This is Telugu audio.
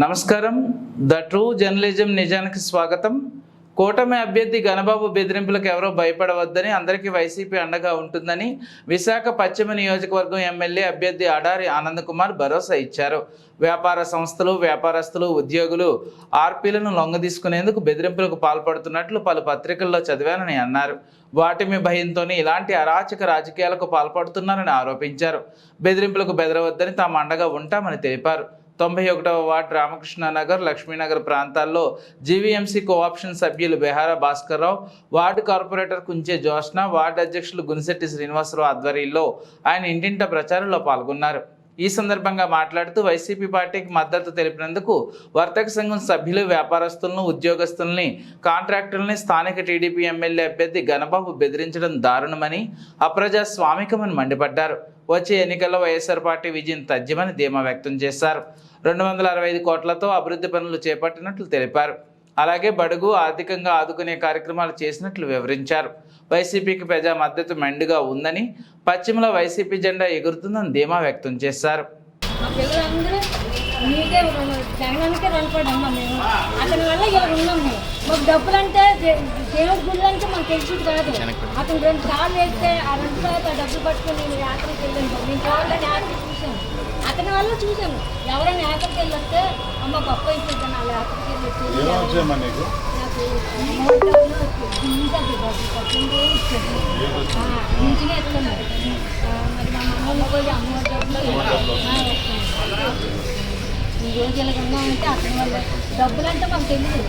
నమస్కారం. ద ట్రూ జర్నలిజం నిజానికి స్వాగతం. కూటమి అభ్యర్థి గణబాబు బెదిరింపులకు ఎవరో భయపడవద్దని అందరికీ వైసీపీ అండగా ఉంటుందని విశాఖ పశ్చిమ నియోజకవర్గం ఎమ్మెల్యే అభ్యర్థి అడారి ఆనంద్ కుమార్ భరోసా ఇచ్చారు. వ్యాపార సంస్థలు వ్యాపారస్తులు ఉద్యోగులు ఆర్పీలను లొంగదీసుకునేందుకు బెదిరింపులకు పాల్పడుతున్నట్లు పలు పత్రికల్లో చదివానని అన్నారు. వాటిమి భయంతోనే ఇలాంటి అరాచక రాజకీయాలకు పాల్పడుతున్నారని ఆరోపించారు. బెదిరింపులకు బెదరవద్దని తాము అండగా ఉంటామని తెలిపారు. తొంభై ఒకటవ వార్డు రామకృష్ణనగర్ లక్ష్మీనగర్ ప్రాంతాల్లో జీవీఎంసీ కోఆప్షన్ సభ్యులు Behara Bhaskarrao ward corporator Kunche Joshna ward అధ్యక్షులు గునిశెట్టి శ్రీనివాసరావు ఆధ్వర్యంలో ఆయన ఇంటింట ప్రచారంలో పాల్గొన్నారు. ఈ సందర్భంగా మాట్లాడుతూ వైసీపీ పార్టీకి మద్దతు తెలిపినందుకు వర్తక సంఘం సభ్యులు వ్యాపారస్తులను ఉద్యోగస్తుల్ని కాంట్రాక్టర్లని స్థానిక టీడీపీ ఎమ్మెల్యే అభ్యర్థి గణబాబు బెదిరించడం దారుణమని అప్రజాస్వామికమని మండిపడ్డారు. వచ్చే ఎన్నికల్లో వైఎస్ఆర్ పార్టీ విజయం తథ్యమని ధీమా వ్యక్తం చేశారు. రెండు వందల అరవై ఐదు కోట్లతో అభివృద్ధి పనులు చేపట్టినట్లు తెలిపారు. అలాగే బడుగు ఆర్థికంగా ఆదుకునే కార్యక్రమాలు చేసినట్లు వివరించారు. వైసీపీకి ప్రజా మద్దతు మెండుగా ఉందని పశ్చిమలో వైసీపీ జెండా ఎగురుతుందని ధీమా వ్యక్తం చేశారు. అతని వల్ల ఇలా ఉన్నాం మాకు డబ్బులు అంటే దేవుడి గుళ్ళు అంటే మాకు తెలిసింది కాదు. అతను రెండు సార్లు వేస్తే ఆ రెండు సార్లు ఆ డబ్బులు పట్టుకొని నేను యాత్రకి వెళ్ళాను. నేను చూడాలని యాత్ర చూశాను. అతని వల్ల చూశాను. ఎవరైనా యాత్రకి వెళ్ళొస్తే అమ్మ గొప్ప అయిపోతాను వాళ్ళ యాత్రకి వెళ్ళి వచ్చేది. ఏమొచ్చాయమ్మా నీకు? నాకు అమౌంట్ డబ్బులు ఉంటుంది బాబు పద్దెనిమిది వేలు ఇచ్చాడు ఆ, మంచిగా ఇస్తున్నారు ఆ, మరి మా అమ్మమ్మ పోయి అమౌంట్ డబ్బులు. ఈ రోజు ఇలాగ ఉన్నామంటే అతని వల్ల డబ్బులు అంటే మాకు తెలియదు.